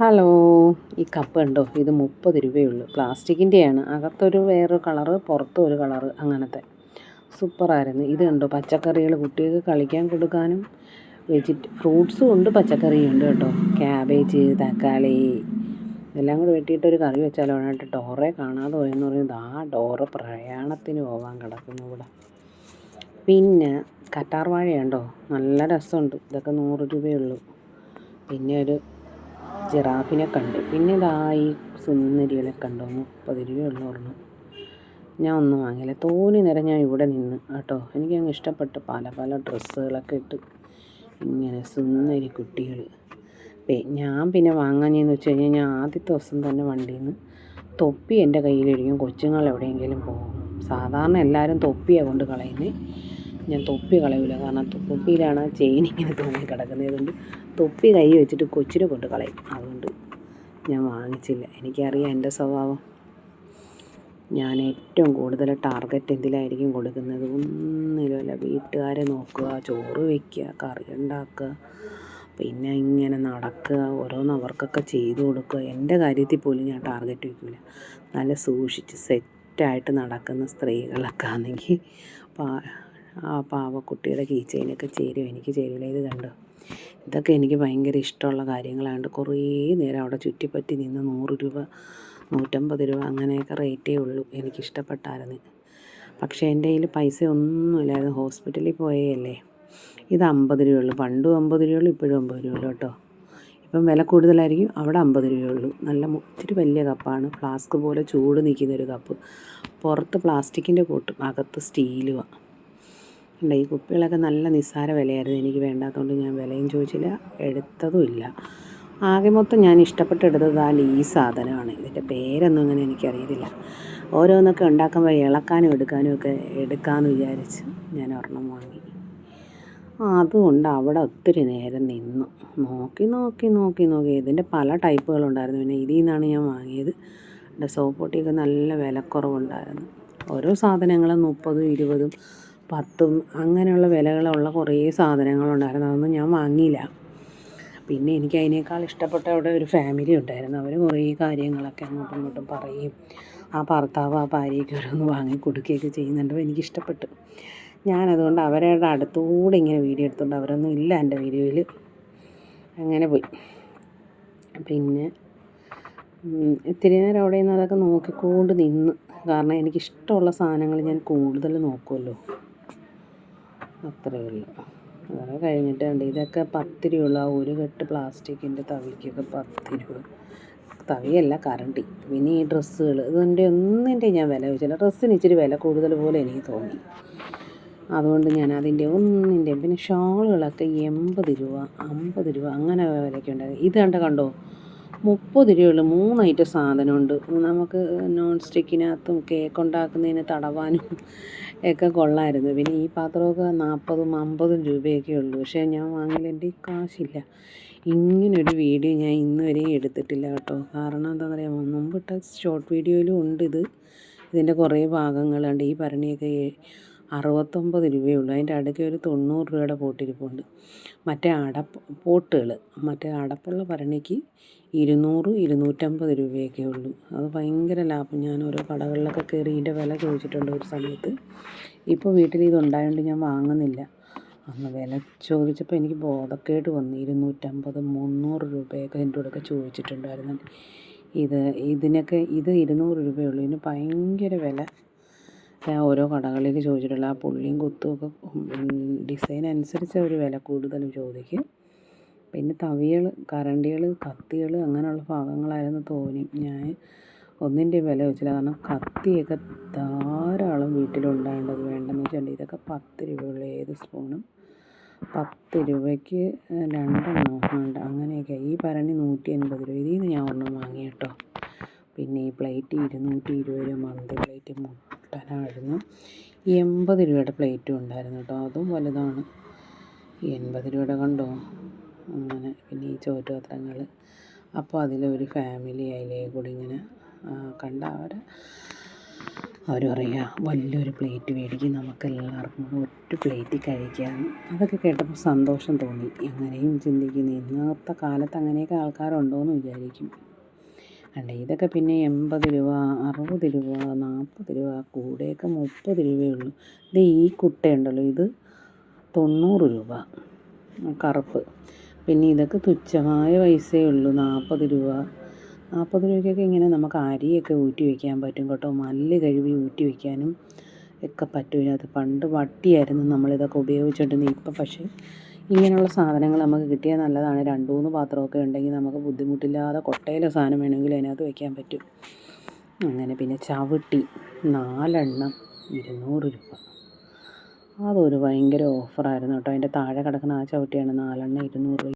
Hello ഈ cup ഉണ്ടോ ഇത് മുപ്പത് രൂപയുള്ളൂ. പ്ലാസ്റ്റിക്കിന്റെയാണ് അകത്തൊരു വേറൊരു കളറ് പുറത്തും ഒരു കളറ് അങ്ങനത്തെ. സൂപ്പറായിരുന്നു. ഇത് കണ്ടോ? പച്ചക്കറികൾ കുട്ടികൾക്ക് കളിക്കാൻ കൊടുക്കാനും വെജിറ്റ് ഫ്രൂട്ട്സും ഉണ്ട് പച്ചക്കറിയും ഉണ്ട് കേട്ടോ. ക്യാബേജ് തക്കാളി എല്ലാം കൂടി വെട്ടിയിട്ടൊരു കറി വെച്ചാലോ? ആയിട്ട് ഡോറെ കാണാതെ പോയെന്ന് പറയുന്നത് ആ ഡോറ് പ്രയാണത്തിന് പോകാൻ കിടക്കുന്നു ഇവിടെ. പിന്നെ കറ്റാർ വാഴയുണ്ടോ നല്ല രസമുണ്ട്. ഇതൊക്കെ നൂറ് രൂപയുള്ളൂ പിന്നെ ഒരു ജിറാഫിനെ കണ്ട്. പിന്നെ ഇതാ ഈ സുന്ദരികളെ കണ്ടോ? മുപ്പത് രൂപയുള്ള ഒരെണ്ണം ഞാൻ ഒന്നും വാങ്ങിയില്ല. തോന്നി നേരം ഞാൻ ഇവിടെ നിന്ന് കേട്ടോ. എനിക്ക് അങ്ങ് ഇഷ്ടപ്പെട്ട. പല പല ഡ്രസ്സുകളൊക്കെ ഇട്ട്. ഇങ്ങനെ സുന്ദരി കുട്ടികൾ ഞാൻ പിന്നെ വാങ്ങാഞ്ഞെന്ന് വെച്ച് കഴിഞ്ഞാൽ ഞാൻ ആദ്യത്തെ ദിവസം തന്നെ വണ്ടിയിൽ നിന്ന് തൊപ്പി എന്റെ കയ്യിലിരിക്കും. കൊച്ചുങ്ങൾ എവിടെയെങ്കിലും പോകും. സാധാരണ എല്ലാവരും തൊപ്പിയാണ് കൊണ്ട് കളയുന്നത് ഞാൻ തൊപ്പി കളയൂല. കാരണം തൊപ്പിയിലാണ് ചെയിൻ ഇങ്ങനെ തൂങ്ങി കിടക്കുന്നത്. അതുകൊണ്ട് തൊപ്പി കൈ വെച്ചിട്ട് കൊച്ചിനെ കൊണ്ട് കളയും. അതുകൊണ്ട് ഞാൻ വാങ്ങിച്ചില്ല. എനിക്കറിയാം എന്റെ സ്വഭാവം. ഞാൻ ഏറ്റവും കൂടുതൽ ടാർഗറ്റ് എന്തിലായിരിക്കും കൊടുക്കുന്നത്? ഒന്നിലുമല്ല വീട്ടുകാരെ നോക്കുക ചോറ് വയ്ക്കുക കറി ഉണ്ടാക്കുക പിന്നെ ഇങ്ങനെ നടക്കുക ഓരോന്ന് അവർക്കൊക്കെ ചെയ്തു കൊടുക്കുക. എന്റെ കാര്യത്തിൽ പോലും ഞാൻ ടാർഗറ്റ് വയ്ക്കില്ല നല്ല സൂക്ഷിച്ച് സെറ്റായിട്ട് നടക്കുന്ന സ്ത്രീകളൊക്കെ ആണെങ്കിൽ ആ പാവക്കുട്ടിയുടെ കീ ചെയിനൊക്കെ ചേരും. എനിക്ക് ചേരില്ല ഇത് കണ്ടോ? ഇതൊക്കെ എനിക്ക് ഭയങ്കര ഇഷ്ടമുള്ള കാര്യങ്ങളായതുകൊണ്ട് കുറേ നേരം അവിടെ ചുറ്റിപ്പറ്റി നിന്ന് നൂറ് രൂപ നൂറ്റമ്പത് രൂപ അങ്ങനെയൊക്കെ റേറ്റേ ഉള്ളൂ. എനിക്കിഷ്ടപ്പെട്ടായിരുന്നു പക്ഷേ എന്റെ കയ്യിൽ പൈസ ഒന്നുമില്ലായിരുന്നു ഹോസ്പിറ്റലിൽ പോയല്ലേ ഇത് അമ്പത് രൂപയുള്ളൂ പണ്ടും അമ്പത് രൂപയുള്ളൂ ഇപ്പോഴും അമ്പത് രൂപയുള്ളൂ കേട്ടോ. ഇപ്പം വില കൂടുതലായിരിക്കും. അവിടെ അമ്പത് രൂപയുള്ളൂ നല്ല ഇത്തിരി വലിയ കപ്പാണ്. ഫ്ലാസ്ക് പോലെ ചൂട് നിൽക്കുന്ന ഒരു കപ്പ്. പുറത്ത് പ്ലാസ്റ്റിക്കിന്റെ കൂട്ടും അകത്ത് സ്റ്റീലുമാണ് ഉണ്ട് ഈ കുപ്പികളൊക്കെ നല്ല നിസ്സാര വിലയായിരുന്നു. എനിക്ക് വേണ്ടാത്തതുകൊണ്ട് ഞാൻ വിലയും ചോദിച്ചില്ല എടുത്തതുമില്ല ആകെ മൊത്തം ഞാൻ ഇഷ്ടപ്പെട്ടെടുത്തത് ആ ലീ സാധനമാണ്. ഇതിന്റെ പേരൊന്നും അങ്ങനെ എനിക്കറിയത്തില്ല. ഓരോന്നൊക്കെ ഉണ്ടാക്കുമ്പോൾ ഇളക്കാനും എടുക്കാനും ഒക്കെ എടുക്കാമെന്ന് വിചാരിച്ച് ഞാൻ ഒരെണ്ണം വാങ്ങി. അതുകൊണ്ട് അവിടെ ഒത്തിരി നേരം നിന്നു. നോക്കി നോക്കി നോക്കി നോക്കി. ഇതിന്റെ പല ടൈപ്പുകളുണ്ടായിരുന്നു. പിന്നെ ഇതിൽ നിന്നാണ് ഞാൻ വാങ്ങിയത്. എന്റെ സോപ്പ് പൊട്ടിയൊക്കെ നല്ല വിലക്കുറവുണ്ടായിരുന്നു. ഓരോ സാധനങ്ങളും മുപ്പതും ഇരുപതും പത്തും അങ്ങനെയുള്ള വിലകളുള്ള കുറേ സാധനങ്ങളുണ്ടായിരുന്നു. അതൊന്നും ഞാൻ വാങ്ങിയില്ല. പിന്നെ എനിക്ക് അതിനേക്കാൾ ഇഷ്ടപ്പെട്ട അവിടെ ഒരു ഫാമിലി ഉണ്ടായിരുന്നു. അവർ കുറേ കാര്യങ്ങളൊക്കെ അങ്ങോട്ടും ഇങ്ങോട്ടും പറയും. ആ ഭർത്താവ് ആ ഭാര്യയ്ക്ക് ഓരോന്ന് വാങ്ങി കൊടുക്കുകയൊക്കെ ചെയ്യുന്നുണ്ട്. എനിക്കിഷ്ടപ്പെട്ടു. ഞാനതുകൊണ്ട് അവരുടെ അടുത്തുകൂടെ ഇങ്ങനെ വീഡിയോ എടുത്തുകൊണ്ട് അവരൊന്നും ഇല്ല എന്റെ വീഡിയോയിൽ. അങ്ങനെ പോയി. പിന്നെ ഇത്തിരി നേരം അവിടെ നിന്ന് അതൊക്കെ നോക്കിക്കൊണ്ട് നിന്ന്. കാരണം എനിക്കിഷ്ടമുള്ള സാധനങ്ങൾ ഞാൻ കൂടുതൽ നോക്കുമല്ലോ. അത്രയേ ഉള്ളൂ. അതൊക്കെ കഴിഞ്ഞിട്ടുണ്ട് ഇതൊക്കെ പത്ത് രൂപയുള്ള ഒരു കെട്ട് പ്ലാസ്റ്റിക്കിന്റെ തവിക്കൊക്കെ പത്ത് രൂപ തവിയല്ല കറണ്ടി പിന്നെ ഈ ഡ്രസ്സുകൾ ഇതിന്റെ ഒന്നിന്റെ ഞാൻ വില ചോദിച്ചില്ല ഡ്രസ്സിന് ഇച്ചിരി വില കൂടുതൽ പോലെ എനിക്ക് തോന്നി. അതുകൊണ്ട് ഞാൻ അതിന്റെ ഒന്നിന്റെ പിന്നെ ഷോളുകളൊക്കെ എൺപത് രൂപ അമ്പത് രൂപ അങ്ങനെ വിലയ്ക്ക് ഉണ്ടായിരുന്നു ഇത് കണ്ട കണ്ടോ? മുപ്പത് രൂപയുള്ള. മൂന്ന് ഐറ്റം സാധനമുണ്ട്. നമുക്ക് നോൺ സ്റ്റിക്കിനകത്തും കേക്ക് ഉണ്ടാക്കുന്നതിന് തടവാനും ഒക്കെ കൊള്ളായിരുന്നു. പിന്നെ ഈ പാത്രമൊക്കെ നാൽപ്പതും അമ്പതും രൂപയൊക്കെ ഉള്ളൂ. പക്ഷേ ഞാൻ വാങ്ങില്ല എന്റെ കാശില്ല. ഇങ്ങനൊരു വീഡിയോ ഞാൻ ഇന്ന് വരെയും എടുത്തിട്ടില്ല കേട്ടോ. കാരണം എന്താ പറയുക മുമ്പിട്ട ഷോർട്ട് വീഡിയോയിലും ഉണ്ട് ഇത്. ഇതിന്റെ കുറേ ഭാഗങ്ങളുണ്ട്. ഈ ഭരണിയൊക്കെ അറുപത്തൊമ്പത് രൂപയുള്ളൂ. അതിന്റെ അടുക്കെ ഒരു തൊണ്ണൂറ് രൂപയുടെ പോട്ടിരിപ്പുണ്ട്. മറ്റേ അടപ്പ് പോട്ടുകൾ മറ്റേ അടപ്പുള്ള ഭരണിക്ക് ഇരുന്നൂറ് ഇരുന്നൂറ്റമ്പത് രൂപയൊക്കെ ഉള്ളൂ. അത് ഭയങ്കര ലാഭം. ഞാൻ ഓരോ കടകളിലൊക്കെ കയറി ഇതിന്റെ വില ചോദിച്ചിട്ടുണ്ട് ഒരു സമയത്ത്. ഇപ്പോൾ വീട്ടിൽ ഇതുണ്ടായതുകൊണ്ട് ഞാൻ വാങ്ങുന്നില്ല. അന്ന് വില ചോദിച്ചപ്പോൾ എനിക്ക് ബോധക്കേട് വന്നു. ഇരുന്നൂറ്റമ്പത് മുന്നൂറ് രൂപയൊക്കെ എന്റെ കൂടെയൊക്കെ ചോദിച്ചിട്ടുണ്ടായിരുന്നു. ഇത് ഇതിനൊക്കെ ഇത് ഇരുന്നൂറ് രൂപയുള്ളൂ. ഇതിന് ഭയങ്കര വില. ഓരോ കടകളിൽ ചോദിച്ചിട്ടുള്ള ആ പുള്ളിയും കുത്തുമൊക്കെ ഡിസൈൻ അനുസരിച്ച് അവർ വില കൂടുതലും ചോദിക്കും. പിന്നെ തവികൾ കരണ്ടികൾ കത്തികൾ അങ്ങനെയുള്ള ഭാഗങ്ങളായിരുന്നു തോന്നി. ഞാൻ ഒന്നിന്റെ വില വെച്ചില്ല കാരണം കത്തിയൊക്കെ ധാരാളം വീട്ടിലുണ്ടാകേണ്ടത് വേണ്ടെന്ന് വെച്ചിട്ടുണ്ടെങ്കിൽ ഇതൊക്കെ പത്ത് രൂപയുള്ള ഏത് സ്പൂണും പത്ത് രൂപയ്ക്ക് രണ്ടെണ്ണോ? ഉണ്ട് അങ്ങനെയൊക്കെ. ഈ പരണി നൂറ്റി അൻപത് രൂപ. ഇതിൽ നിന്ന് ഞാൻ ഒരെണ്ണം വാങ്ങി കേട്ടോ പിന്നെ ഈ പ്ലേറ്റ് ഇരുന്നൂറ്റി ഇരുപത് രൂപ. മന്തി പ്ലേറ്റ് മുട്ടനായിരുന്നു എൺപത് രൂപയുടെ പ്ലേറ്റും ഉണ്ടായിരുന്നു കേട്ടോ. അതും വലുതാണ്. എൺപത് രൂപയുടെ കണ്ടോ? അങ്ങനെ പിന്നെ ഈ ചോറ്റുപാത്രങ്ങൾ അപ്പോൾ അതിലൊരു ഫാമിലി അതിലേ കൂടി ഇങ്ങനെ കണ്ട അവർ അവർ പറയുക വലിയൊരു പ്ലേറ്റ് മേടിക്കും നമുക്ക് എല്ലാവർക്കും കൂടെ ഒറ്റ പ്ലേറ്റിൽ കഴിക്കാമെന്ന് അതൊക്കെ കേട്ടപ്പോൾ സന്തോഷം തോന്നി. അങ്ങനെയും ചിന്തിക്കുന്നു. ഇന്നത്തെ കാലത്ത് അങ്ങനെയൊക്കെ ആൾക്കാരുണ്ടോയെന്ന് വിചാരിക്കും. അല്ല ഇതൊക്കെ പിന്നെ എൺപത് രൂപ അറുപത് രൂപ നാൽപ്പത് രൂപ കൂടെയൊക്കെ മുപ്പത് രൂപയേ ഉള്ളൂ. ഇത് ഈ കുട്ടയുണ്ടല്ലോ ഇത് തൊണ്ണൂറ് രൂപ. കറുപ്പ്. പിന്നെ ഇതൊക്കെ തുച്ഛമായ പൈസയേ ഉള്ളൂ നാൽപ്പത് രൂപ. നാൽപ്പത് രൂപയ്ക്കൊക്കെ ഇങ്ങനെ നമുക്ക് അരിയൊക്കെ ഊറ്റി വയ്ക്കാൻ പറ്റും കേട്ടോ. മല്ല് കഴുകി ഊറ്റി വയ്ക്കാനും ഒക്കെ പറ്റും അത് പണ്ട് വട്ടിയായിരുന്നു നമ്മളിതൊക്കെ ഉപയോഗിച്ചുകൊണ്ടിരുന്നത് ഇപ്പം പക്ഷേ ഇങ്ങനെയുള്ള സാധനങ്ങൾ നമുക്ക് കിട്ടിയാൽ നല്ലതാണ്. രണ്ട് മൂന്ന് പാത്രമൊക്കെ ഉണ്ടെങ്കിൽ നമുക്ക് ബുദ്ധിമുട്ടില്ലാതെ കൊട്ടയിലെ സാധനം വേണമെങ്കിൽ അതിനകത്ത് വയ്ക്കാൻ പറ്റും. അങ്ങനെ പിന്നെ ചവിട്ടി നാലെണ്ണം ഇരുന്നൂറ് രൂപ. അതൊരു ഭയങ്കര ഓഫറായിരുന്നു കേട്ടോ. അതിന്റെ താഴെ കിടക്കുന്ന ആ ചവിട്ടിയാണ് നാലെണ്ണം ഇരുന്നൂറ് രൂപ.